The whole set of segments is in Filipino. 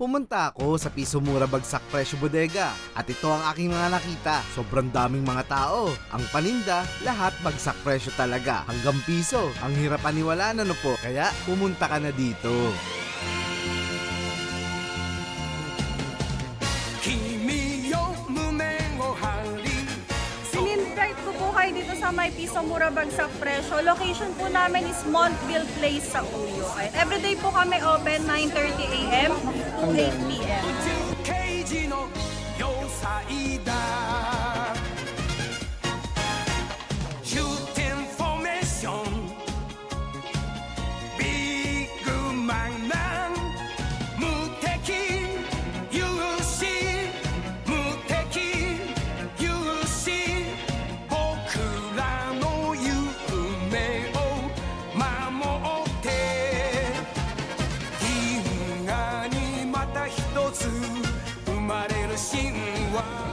pumunta ako sa Piso Mura Bagsak Presyo Bodega. At ito ang aking mga nakita. Sobrang daming mga tao. Ang paninda, lahat bagsak presyo talaga. Hanggang piso. Ang hirap aniwalaan ano po. Kaya pumunta ka na dito. May piso mura bagsak presyo. Location po namin is Montville Place sa Uyo. Everyday po kami open 9.30 a.m. to 8 p.m.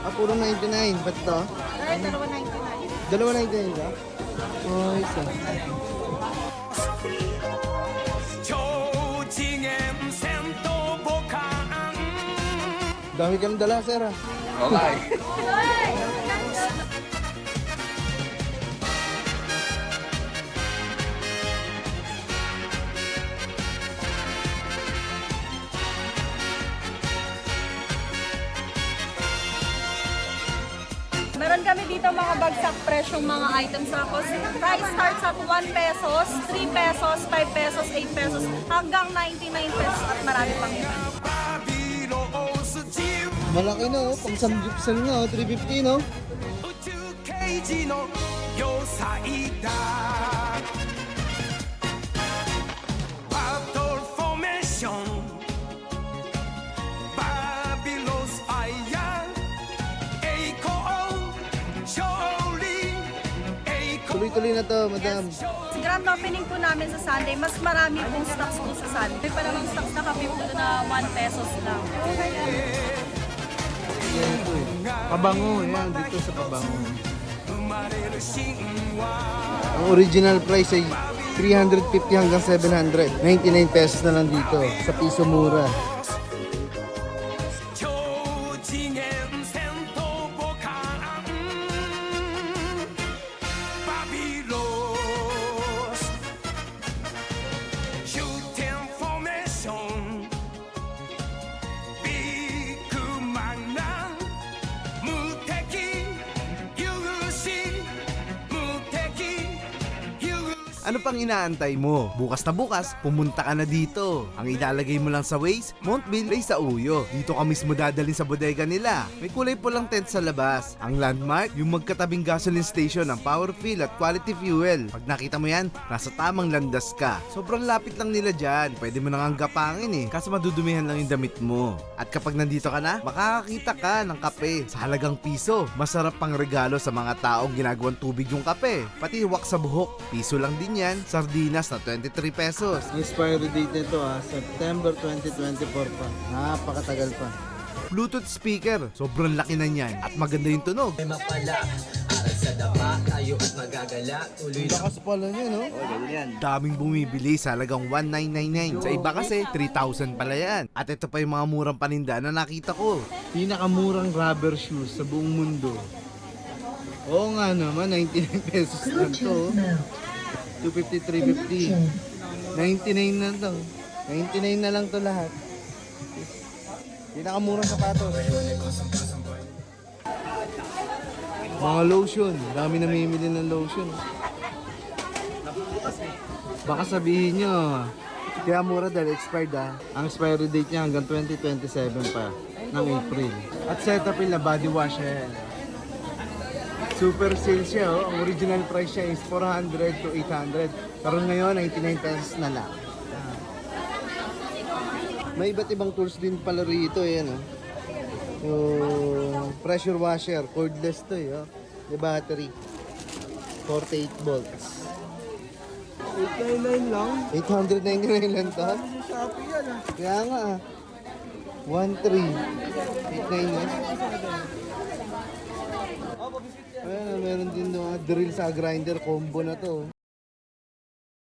Ah, puro 99. Ba't to? Ay, dalawa 99. Dalawa 99 ba? Oh, isa. Dami kang dala, sir. Ah. Olay. Eh. Olay! Meron kami dito mga bagsak presyong mga items sa Price starts at 1 pesos, 3 pesos, 5 pesos, 8 pesos, hanggang 99 pesos at marami pang iba. Malaki na oh, pang samgyupsal na oh, 350 no? 2 kg no, yo sa Tuloy-tuloy na to, madam. Yes. Sa grand opening po namin sa Sunday, mas marami pong stocks po sa Sunday. May pa namang stocks na kape po na 1 pesos lang. Yan. Pabango, yan. Dito sa pabango. Ang original price ay 350 hanggang 700. 99 pesos na lang dito sa piso mura. Ano pang inaantay mo? Bukas na bukas, pumunta ka na dito. Ang ilalagay mo lang sa Waze, Montville ay sa Uyo. Dito ka mismo dadalhin sa bodega nila. May kulay pulang tent sa labas. Ang landmark, yung magkatabing gasoline station ng Power Fill at Quality Fuel. Pag nakita mo yan, nasa tamang landas ka. Sobrang lapit lang nila dyan. Pwede mo nang gapangin eh. Kaso madudumihan lang yung damit mo. At kapag nandito ka na, makakakita ka ng kape sa halagang piso. Masarap pang regalo sa mga taong ginagawang tubig yung kape. Pati wak sa buhok, piso lang din yan. Sardinas na 23 pesos. Expiry date nito ah, September 2024 pa. Napakatagal pa. Bluetooth speaker, sobrang laki na niyan. At maganda yung tunog. mapala Aral sa dapa, tayo at magagala Tuloy lang Lakas pala niya, no? Daming bumibili sa halagang 1999. Sa iba kasi, 3,000 pala yan. At ito pa yung mga murang paninda na nakita ko. Pinakamurang rubber shoes sa buong mundo. Oo nga naman, 99 pesos lang to. 250, 350. 99 na to. 99 na lang to lahat. Pinakamurang sapatos. Mga lotion. Dami namimili ng lotion. Baka sabihin nyo, kaya mura dahil expired ah. Ang expiry date niya hanggang 2027 pa ng April. At Cetaphil na body wash yan. Super sale siya oh. Ang original price siya is 400 to 800. Pero ngayon, 99 pesos na lang. May iba't ibang tools din pala rito eh, ano. Yung pressure washer, cordless to eh, oh. May battery. 48 volts. 899 lang. 899 lang to. Sa Shopee yan ah. Kaya nga ah. 1,3. 899. Ayan, meron din mga drill sa grinder combo na to.